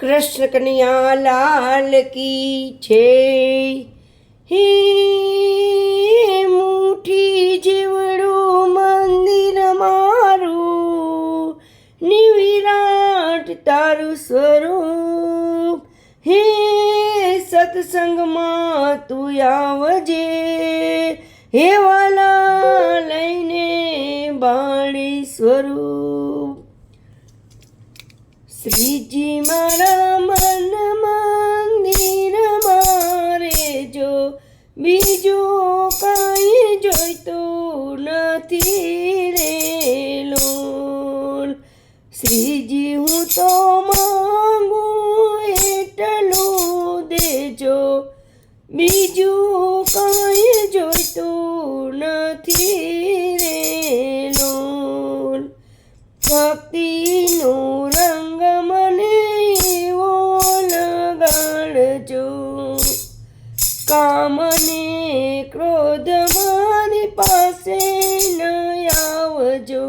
કૃષ્ણ કનૈયા લાલ કી છે. હે મુઠી જેવડું મંદિર મારું, નિવિરાટ તારું સ્વરૂપ. હે સત્સંગમાં તું આવજે, હે વાલા લઈને બાળી સ્વરૂપ. શ્રીજી મારા મન મંદિર મારે જો બીજું કાંઈ જોઈતું નથી રે લોલ શ્રીજી હું તો માંગુ એટલું દેજો બીજું કાંઈ જોઈતું નથી રે લોલ ભક્તિનો કામને ક્રોધ મારી પાસે ન આવજો.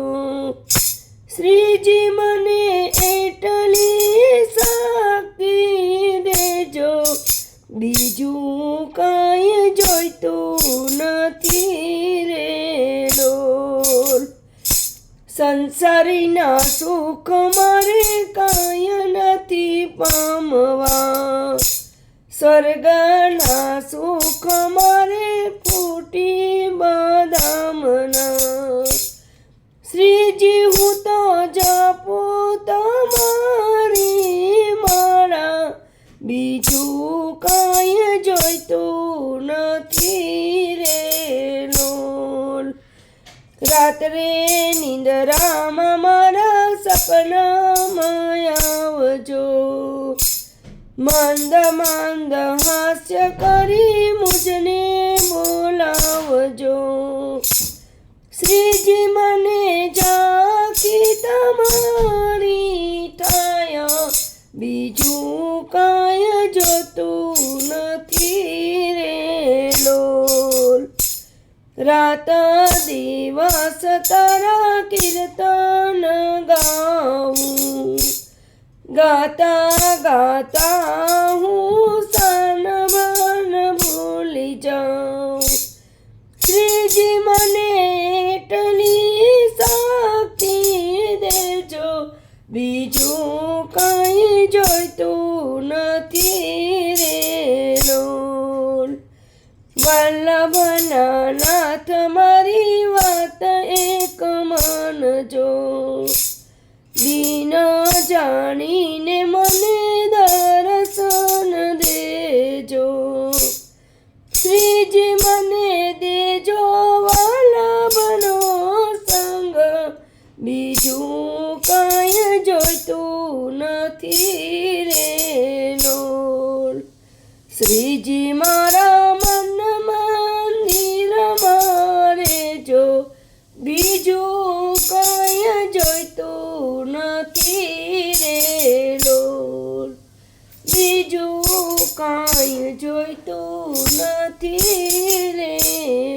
શ્રીજી મને એટલી શક્તિ દેજો. બીજું કાંઈ જોઈતું નથી રે લોલ. સંસારીના સુખ મારે કાંઈ નથી પામવા. સ્વર્ગના સુખ મારે ફૂટી બદામના. શ્રીજી, હું તો જાપો તમારી મારા બીજું કાંઈ જોઈતું નથી રે લોલ રાત્રે નિંદરામાં મારા સપનામાં આવજો મંદ મંદ હાસ્ય કરી મુજને બોલાવજો. શ્રીજી મને જાકી તમારી થાય બીજું કાય જોતું નથી રે લોલ. રાત દિવસ તારા કીર્તન ગાઉં બીજું કાંઈ જોઈતું નથી રે લોલ. વલ્લભના નાથ મારી વાત એક માનજો. દિન જાણીને મને દર્શન દેજો. શ્રીજી મને દેજો વલ્લભનો સંગ. કાંઈ જોઈતું નથી રે લોલ શ્રીજી મારા મન મંદિર મારે જો બીજું કાંઈ જોઈતું નથી રે લોલ બીજું કાંઈ જોઈતું નથી રે લોલ